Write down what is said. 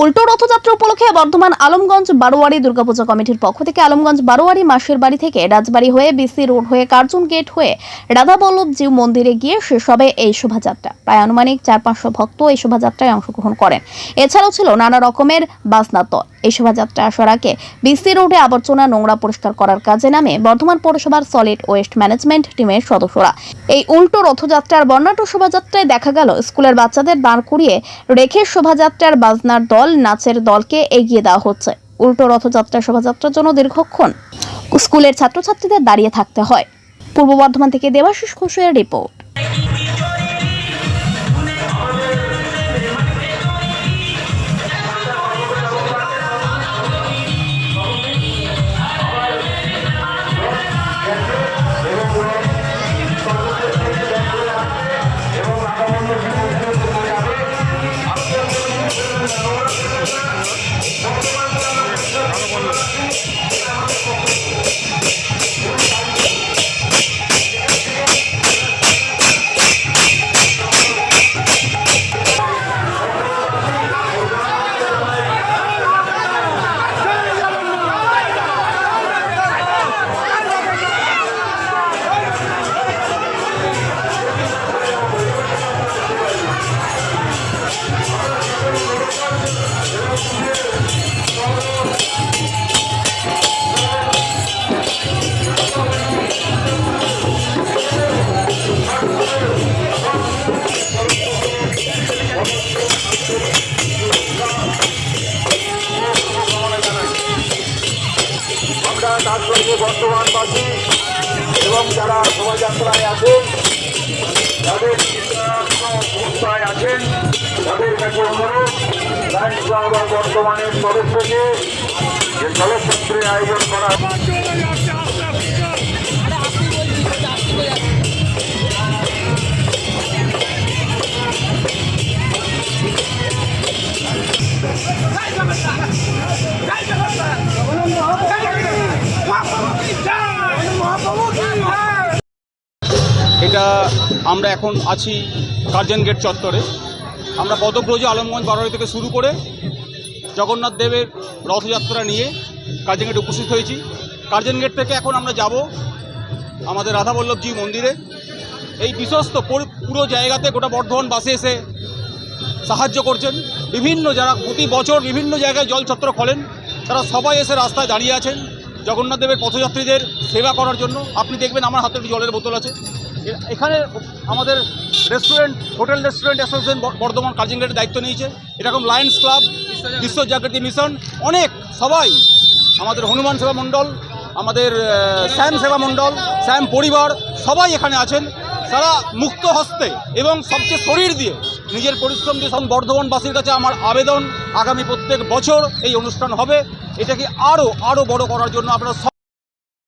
উল্টো রথযাত্রা উপলক্ষে বর্ধমান আলমগঞ্জ বারোয়ারি দুর্গাপূজা কমিটির পক্ষ থেকে আলমগঞ্জ বারোয়ারি মাসের বাড়ি থেকে রাজবাড়ি হয়ে বিসি রোড হয়ে কার্জুন গেট হয়ে রাধাবল্লভ জিউ মন্দিরে গিয়ে শেষ হবে এই শোভাযাত্রা। প্রায় আনুমানিক চার পাঁচশো ভক্ত এই শোভাযাত্রায় অংশগ্রহণ করেন। এছাড়াও ছিল নানা রকমের বাসনার দল এই শোভাযাত্রা আগে বিসি রোডে আবর্জনা নোংরা পরিষ্কার করার কাজে নামে বর্ধমান পৌরসভার সলিড ওয়েস্ট ম্যানেজমেন্ট টিমের সদস্যরা। এই উল্টো রথযাত্রার বর্ণাঢ্য শোভাযাত্রায় দেখা গেল, স্কুলের বাচ্চাদের দাঁড় করিয়ে রেখে শোভাযাত্রার বাজনার দল, নাচের দলকে এগিয়ে দেওয়া হচ্ছে। উল্টো রথযাত্রা শোভাযাত্রার জন্য দীর্ঘক্ষণ স্কুলের ছাত্রছাত্রীদের দাঁড়িয়ে থাকতে হয়। পূর্ব বর্ধমান থেকে দেবাশিস ঘোষের রিপোর্ট। আমরা কাজ করব বর্তমানবাসী এবং যারা শোভাযাত্রায় আছেন যাদের সংস্থায় আছেন, তাদের কাছে অনুরোধ, লাইন বর্তমানের তরফ থেকে যে চলচ্চিত্রের আয়োজন করা এটা আমরা এখন আছি কার্জন গেট চত্বরে। আমরা পদব্রজ আলমগঞ্জ বারোয়ারি থেকে শুরু করে জগন্নাথ দেবের রথযাত্রা নিয়ে কার্জন গেটে উপস্থিত হয়েছি। কার্জন গেট থেকে এখন আমরা যাব আমাদের রাধাবল্লভজি মন্দিরে। এই বিশ্বস্ত পুরো জায়গাতে গোটা বর্ধমান বাসে এসে সাহায্য করছেন। বিভিন্ন যারা প্রতি বছর বিভিন্ন জায়গায় জল ছত্র খোলেন, তারা সবাই এসে রাস্তায় দাঁড়িয়ে আছেন জগন্নাথ দেবের পথযাত্রীদের সেবা করার জন্য। আপনি দেখবেন আমার হাতে একটি জলের বোতল আছে। এখানে আমাদের restaurant hotel restaurant association Bardhaman Curzon গেটের দায়িত্ব নিয়েছে। এরকম লায়ন্স ক্লাব বিশ্ব জাগৃতি মিশন, অনেক, সবাই। আমাদের হনুমান সেবা মণ্ডল, আমাদের শ্যাম সেবা মণ্ডল, শ্যাম পরিবার, সবাই এখানে আছেন। তারা মুক্ত হস্তে এবং সবচেয়ে শরীর দিয়ে নিজের পরিশ্রম দিয়ে সব বর্ধমানবাসীর কাছে আমার আবেদন। আগামী প্রত্যেক বছর এই অনুষ্ঠান হবে। এটাকে আরও আরও বড় করার জন্য আপনারা